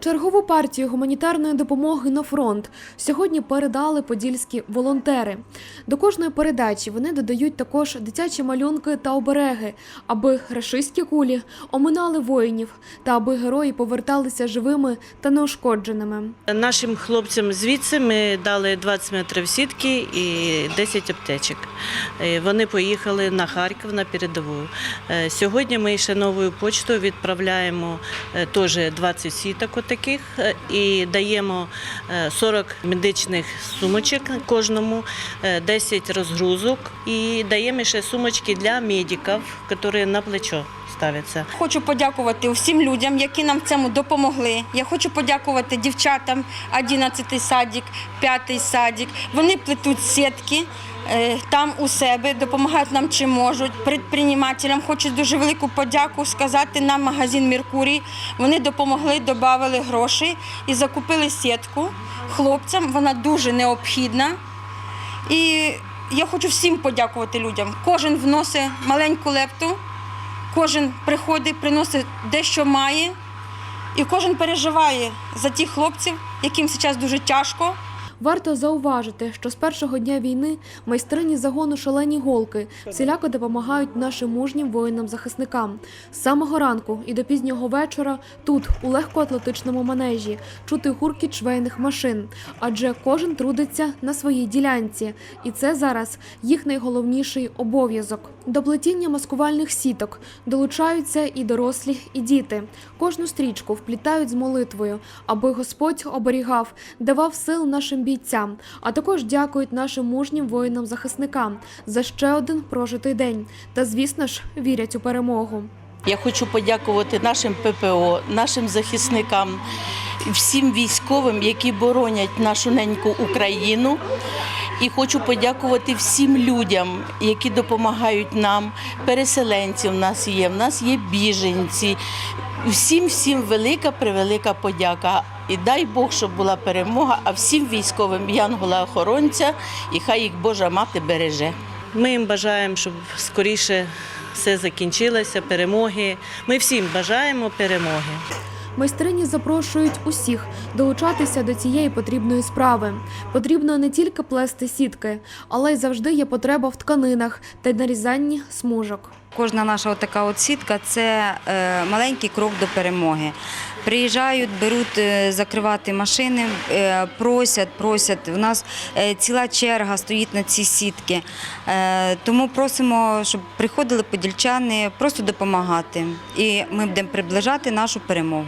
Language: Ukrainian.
Чергову партію гуманітарної допомоги на фронт сьогодні передали подільські волонтери. До кожної передачі вони додають також дитячі малюнки та обереги, аби рашистські кулі оминали воїнів та аби герої поверталися живими та неушкодженими. Нашим хлопцям звідси ми дали 20 метрів сітки і 10 аптечок. Е, Вони поїхали на Харків на передову. Е, Сьогодні ми ще новою почтою відправляємо е, теж 20 сіток таких і даємо е, 40 медичних сумочок кожному, е, 10 розгрузок і даємо ще сумочки для медиків, які на плечо. Хочу подякувати усім людям, які нам в цьому допомогли. Я хочу подякувати дівчатам 11 садик, 5 садик. Вони плетуть сітки. Е, Там у себе допомагають нам чим можуть. Предпринимателям хочу дуже велику подяку сказати нам магазин Меркурій. Вони допомогли, додали гроші і закупили сітку хлопцям. Вона дуже необхідна. І я хочу всім подякувати людям. Кожен вносить маленьку лепту. Кожен приходить, приносить дещо має, і кожен переживає за тих хлопців, яким зараз дуже тяжко. Варто зауважити, що з першого дня війни майстрині загону шалені голки всіляко допомагають нашим мужнім воїнам-захисникам. З самого ранку і до пізнього вечора тут, у легкоатлетичному манежі, чути гуркіт швейних машин, адже кожен трудиться на своїй ділянці, і це зараз їх найголовніший обов'язок. До плетіння маскувальних сіток долучаються і дорослі, і діти. Кожну стрічку вплітають з молитвою, аби Господь оберігав, давав сил нашим бійцям, а також дякують нашим мужнім воїнам-захисникам за ще один прожитий день. Та, звісно ж, вірять у перемогу. Я хочу подякувати нашим ППО, нашим захисникам, всім військовим, які боронять нашу неньку Україну. І хочу подякувати всім людям, які допомагають нам. Переселенці в нас є, в нас є біженці. Всім, всім велика, превелика подяка. І дай Бог, щоб була перемога, а всім військовим янгола-охоронця, і хай їх Божа мати береже. Ми їм бажаємо, щоб скоріше все закінчилося, перемоги. Ми всім бажаємо перемоги. Майстрині запрошують усіх долучатися до цієї потрібної справи. Потрібно не тільки плести сітки, але й завжди є потреба в тканинах та нарізанні смужок. Кожна наша така от сітка це е, маленький крок до перемоги. Приїжджають, беруть е, закривати машини, е, просять, просять. У нас ціла черга стоїть на ці сітки. Тому просимо, щоб приходили подільчани, просто допомагати. І ми будемо приближати нашу перемогу.